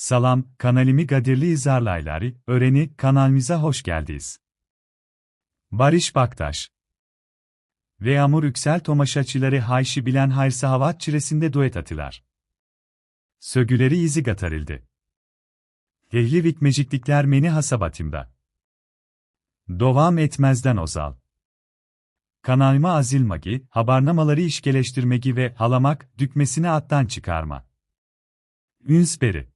Salam, kanalimi Gadirli izarlayları, öğreni, kanalimize hoş geldiniz. Barış Baktaş ve Yağmur Yüksel Tomaşaçıları Hayşi bilen Hayrsa Havat çiresinde duet atılar. Sögüleri izi gatarildi. Ehli vikmeciklikler meni hasabatımda. Dovam etmezden ozal. Kanalıma azilmagi, habarnamaları işgeleştirmegi ve halamak, dükmesini attan çıkarma. Ünsberi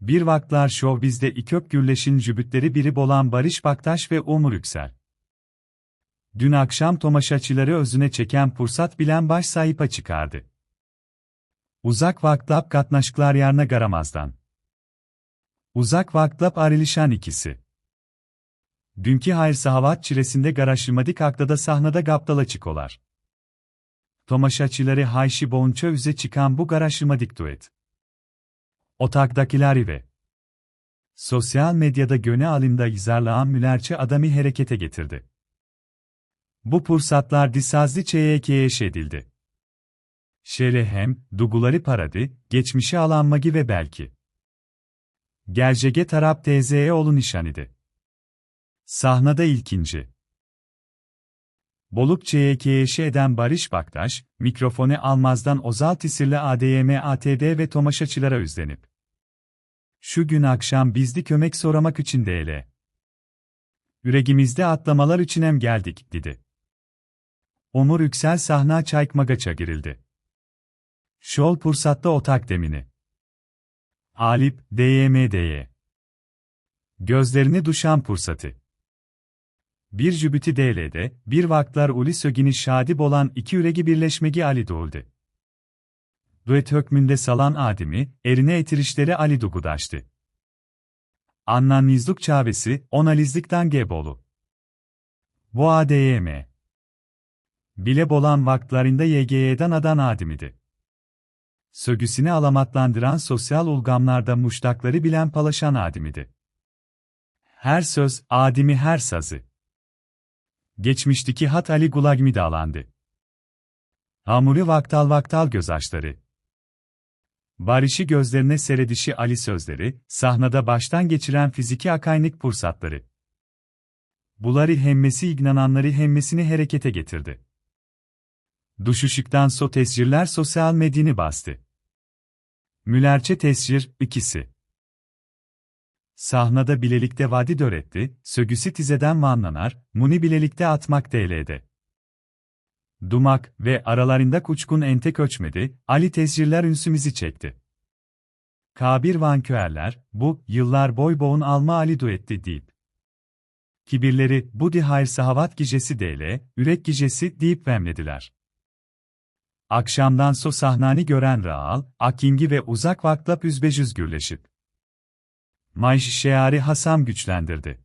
bir vaklar Showbiz'de İköp Gürleş'in jübütleri biri bolan Barış Baktaş ve Umur Yüksel. Dün akşam tomaşaçıları özüne çeken fırsat bilen baş sahipa çıkardı. Uzak vaklap katnaşklar yarına garamazdan. Uzak vaklap arilişan ikisi. Dünkü hayır sahavat çiresinde garaşımadik aktada sahnada gaptala çıkolar. Tomaşaçıları hayşi boğunça üze çıkan bu garaşımadik duet. Otakdakiler ve sosyal medyada göne alımda izarlayan mülerçe adamı harekete getirdi. Bu fırsatlar disazli çeyekeye edildi. Şere hem, duguları paradı, geçmişi alanmagi ve belki. Gercege tarap teyzeye olun nişanidi. Sahnada ilkinci. Boluk çeyekeye eden Barış Baktaş, mikrofonu almazdan Ozal Tisirli ADM ATD ve Tomaşaçılara üzlenip. Şu gün akşam bizdi kömek soramak için değil. Üregimizde atlamalar için hem geldik, dedi. Omur Yüksel sahna çaykmagaça girildi. Şol pursatta otak demini. Alip, DYMD'ye. Gözlerini duşan pursatı. Bir jübüti DL'de, bir vaklar uli sögini şadip olan iki üregi birleşmegi Ali doğuldu. Duet hükmünde salan Adem'i, erine etirişleri Ali Dugudaştı. Annan nizluk çavesi, onalizlikten gebolu. Bu ADYM. Bile bolan vaktlarında YGY'den adan Adem'idi. Sögüsini alamatlandıran sosyal ulgamlarda muştakları bilen palaşan Adem'idi. Her söz, Adem'i her sazı. Geçmişteki hat Ali Gulagmi dağlandı. Hamuri vaktal vaktal gözaçları. Barış'ı gözlerine seredişi Ali sözleri, sahnada baştan geçiren fiziki akaynik pursatları. Buları hemmesi ignananları hemmesini harekete getirdi. Duşuşuktan so tescirler sosyal medyini bastı. Mülerçe tescir, ikisi. Sahnada bilelikte vadi döretti, sögüsü tizeden vanlanar, muni bilelikte atmak DL'de. Dumak ve aralarında kuçkun entek ölçmedi, Ali tescirler ünsümüzü çekti. Kabir vanköerler, bu, yıllar boy boğun alma Ali duetti deyip. Kibirleri, bu di hayır sahavat gicesi DL, ürek gicesi deyip vemlediler. Akşamdan so sahnani gören Raal, Akingi ve uzak vaklap üzbecüz gürleşip. Mayş Şeari Hasam güçlendirdi.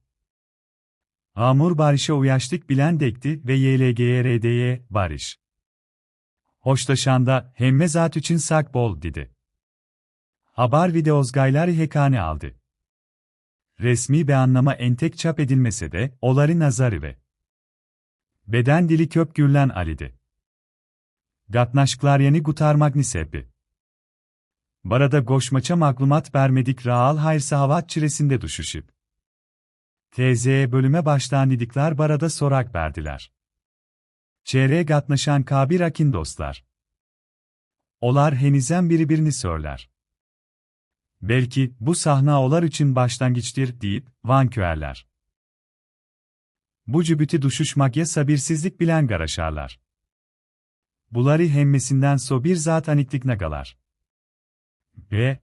Amur Barış'a uyaştık bilen dekti ve YLGRD'ye Barış. Hoşlaşanda hemme zat için sak bol dedi. Haber videozgaylar hekane aldı. Resmi beyannama entek çap edilmese de, oları nazarı ve beden dili köp gürlen alidi. Gatnaşklar yeni gutarmak nisebi. Barada goşmaça maklumat vermedik raal hayrsa havat çiresinde düşüşüp. TZ'ye bölüme baştan didikler barada sorak verdiler. Çeyreğe gatnaşan kabir akin dostlar. Olar henizen birbirini söyler. Belki bu sahna olar için başlangıçtır deyip vanköerler. Bu cübüti duşuşmak ya sabirsizlik bilen garaşarlar. Bulari hemmesinden so bir zat aniklik nagalar. Ve